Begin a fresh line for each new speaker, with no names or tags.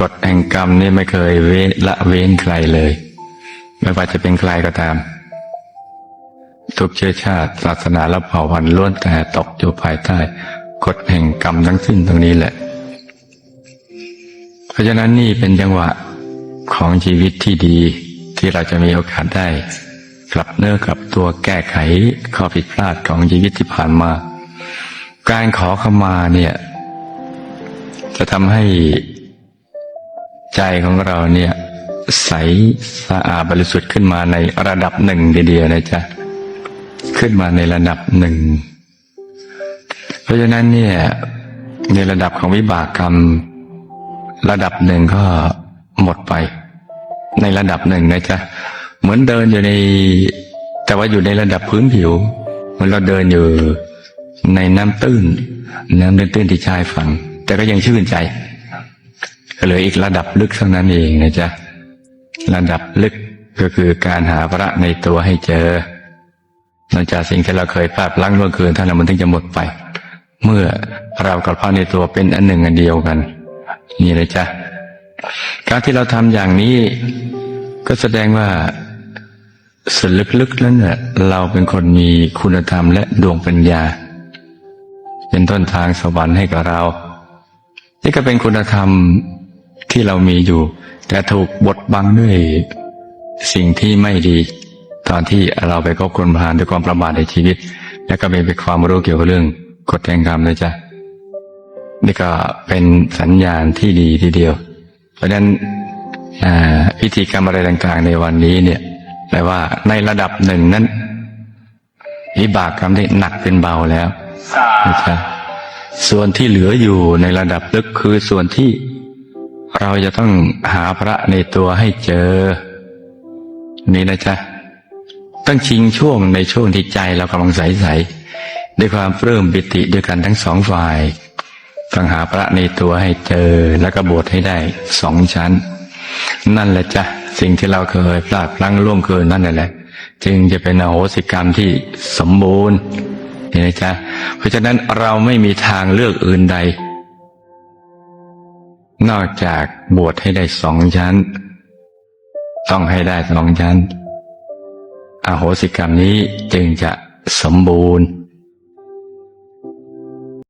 กฎแห่งกรรมนี่ไม่เคยเวละเว้นใครเลย ไม่ว่าจะเป็นใครก็ตาม ทุกเชื้อชาติ ศาสนาและเผ่าพันธุ์ล้วนแต่ตกอยู่ภายใต้กฎแห่งกรรมทั้งสิ้นตรงนี้แหละ เพราะฉะนั้นนี่เป็นจังหวะของชีวิตที่ดีที่เราจะมีโอกาสได้ กลับเนื้อกลับตัวแก้ไขข้อผิดพลาดของชีวิตที่ผ่านมา การขอขมาเนี่ย จะทำให้ ใจของเราเนี่ยใสสะอาดบริสุทธิ์ขึ้นมาในระดับหนึ่งเดียวนะจ๊ะขึ้นมาในระดับหนึ่ง เพราะฉะนั้นเนี่ยในระดับของวิบากกรรม ระดับหนึ่งก็หมดไป ในระดับหนึ่งนะจ๊ะเหมือนเดินอยู่ใน แต่ว่าอยู่ในระดับพื้นผิวเหมือนเราเดินอยู่ในน้ำตื้น น้ำตื้นๆที่ชายฝั่งแต่ก็ยังชื่นใจ เหลืออีกระดับลึกเท่านั้นเองนะจ๊ะ ระดับลึกก็คือการหาพระในตัวให้เจอ นอกจากสิ่งที่เราเคยพลาดพลั้งล่วงเกินท่านมันถึงจะหมดไป เมื่อเรากับพระในตัวเป็นอันหนึ่งอันเดียวกัน นี่เลยจ้ะ การที่เราทำอย่างนี้ก็แสดงว่าส่วนลึกๆแล้วเนี่ยเราเป็นคนมีคุณธรรมและดวงปัญญา เป็นต้นทางสวรรค์ให้กับเรา นี่ก็เป็นคุณธรรม ที่เรามีอยู่ แต่ถูกบดบังด้วยสิ่งที่ไม่ดี ตอนที่เราไปคบคนผ่านด้วยความประมาทในชีวิต แล้วก็มีเป็นความรู้เกี่ยวกับเรื่องกฎแห่งกรรมนะจ๊ะนี่ก็เป็นสัญญาณที่ดีทีเดียว เพราะฉะนั้นพิธีกรรมอะไรต่างๆ ในวันนี้เนี่ยแปลว่าในระดับหนึ่งนั้นวิบากกรรมได้หนักเป็นเบาแล้วนะจ๊ะส่วนที่เหลืออยู่ในระดับลึกคือส่วนที่ เราจะต้องหาพระในตัวให้เจอ นี่นะจ๊ะ ต้องชิงช่วงในช่วงที่ใจเรากำลังใสๆด้วยความปลื้มปิติด้วยกันทั้งสองฝ่าย ต้องหาพระในตัวให้เจอแล้วก็บวชให้ได้สองชั้น นั่นแหละจ้ะสิ่งที่เราเคยพลาดพลั้งล่วงเกินนั่นแหละ จึงจะเป็นอโหสิกรรมที่สมบูรณ์เห็นไหมจ๊ะเพราะฉะนั้นเราไม่มีทางเลือกอื่นใด นอกจากบวชให้ได้สองชั้น ต้องให้ได้สองชั้น อโหสิกรรมนี้จึงจะสมบูรณ์